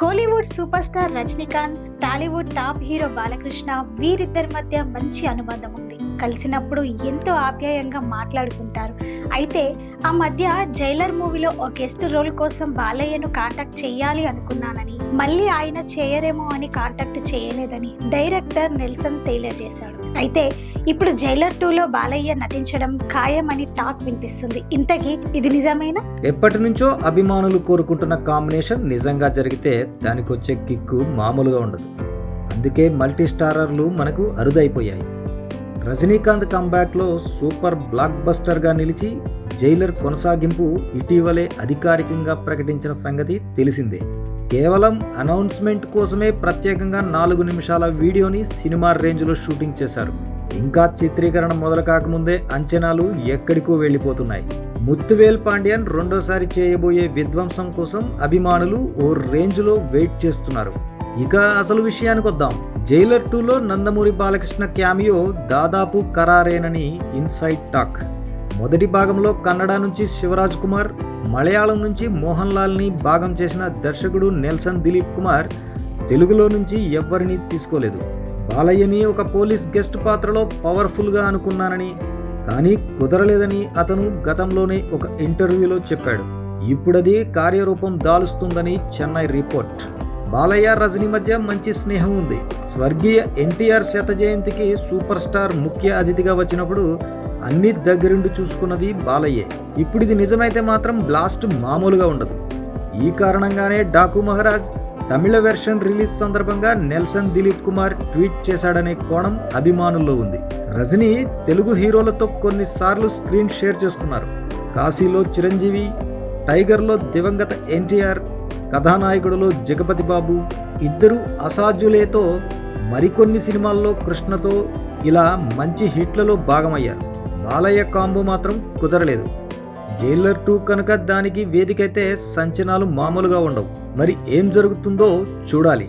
Kollywood super star Rajinikanth Tollywood top hero Balakrishna వీరిద్దరి మధ్య మంచి అనుబంధం ఉంది. కలిసినప్పుడు ఎంతో ఆప్యాయంగా మాట్లాడుకుంటారు. అయితే ఆ మధ్య జైలర్ మూవీలో ఒక గెస్ట్ రోల్ కోసం బాలయ్యను కాంటాక్ట్ చేయాలి అనుకున్నానని మళ్ళీ ఆయన చేయరేమో అని కాంటాక్ట్ చేయలేదని డైరెక్టర్ నెల్సన్ తెలియజేశాడు. అయితే ఇప్పుడు జైలర్ టూలో బాలయ్య నటించడం ఖాయమని టాక్ వినిపిస్తుంది. ఇంతకీ ఇది నిజమేనా? ఎప్పటి నుంచో అభిమానులు కోరుకుంటున్న కాంబినేషన్ నిజంగా జరిగితే దానికి వచ్చే కిక్కు మామూలుగా ఉండదు. అందుకే మల్టీ స్టారర్లు మనకు అరుదైపోయాయి. రజనీకాంత్ కంబ్యాక్లో సూపర్ బ్లాక్ బస్టర్గా నిలిచి జైలర్ కొనసాగింపు ఇటీవలే అధికారికంగా ప్రకటించిన సంగతి తెలిసిందే. కేవలం అనౌన్స్మెంట్ కోసమే ప్రత్యేకంగా నాలుగు నిమిషాల వీడియోని సినిమా రేంజ్లో షూటింగ్ చేశారు. ఇంకా చిత్రీకరణ మొదలు కాకముందే అంచనాలు ఎక్కడికో వెళ్ళిపోతున్నాయి. ముత్తువేల్ పాండ్యన్ రెండోసారి చేయబోయే విధ్వంసం కోసం అభిమానులు ఓ రేంజ్లో వెయిట్ చేస్తున్నారు. ఇక అసలు విషయానికి వద్దాం. జైలర్ టూలో నందమూరి బాలకృష్ణ క్యామియో దాదాపు ఖరారేనని ఇన్సైడ్ టాక్. మొదటి భాగంలో కన్నడ నుంచి శివరాజ్ కుమార్ మలయాళం నుంచి మోహన్ లాల్ని భాగం చేసిన దర్శకుడు నెల్సన్ దిలీప్ కుమార్ తెలుగులో నుంచి ఎవ్వరిని తీసుకోలేదు. బాలయ్యని ఒక పోలీస్ గెస్ట్ పాత్రలో పవర్ఫుల్గా అనుకున్నానని కానీ కుదరలేదని అతను గతంలోనే ఒక ఇంటర్వ్యూలో చెప్పాడు. ఇప్పుడది కార్యరూపం దాలుస్తుందని చెన్నై రిపోర్ట్. బాలయ్య రజనీ మధ్య మంచి స్నేహం ఉంది. స్వర్గీయ ఎన్టీఆర్ శత జయంతికి సూపర్ స్టార్ ముఖ్య అతిథిగా వచ్చినప్పుడు అన్ని దగ్గరుండి చూసుకున్నది బాలయ్యే. ఇప్పుడు ఇది నిజమైతే మాత్రం బ్లాస్ట్ మామూలుగా ఉండదు. ఈ కారణంగానే డాకు మహారాజ్ తమిళ వెర్షన్ రిలీజ్ సందర్భంగా నెల్సన్ దిలీప్ కుమార్ ట్వీట్ చేశాడనే కోణం అభిమానుల్లో ఉంది. రజనీ తెలుగు హీరోలతో కొన్నిసార్లు స్క్రీన్ షేర్ చేసుకున్నారు. కాశీలో చిరంజీవి టైగర్లో దివంగత ఎన్టీఆర్ కథానాయకుడిలో జగపతి బాబు ఇద్దరు అసాధ్యులేతో మరికొన్ని సినిమాల్లో కృష్ణతో ఇలా మంచి హిట్లలో భాగమయ్యారు. బాలయ్య కాంబో మాత్రం కుదరలేదు. జైలర్ టూ కనుక దానికి వేదికైతే సంచనాలు మామూలుగా ఉండవు. మరి ఏం జరుగుతుందో చూడాలి.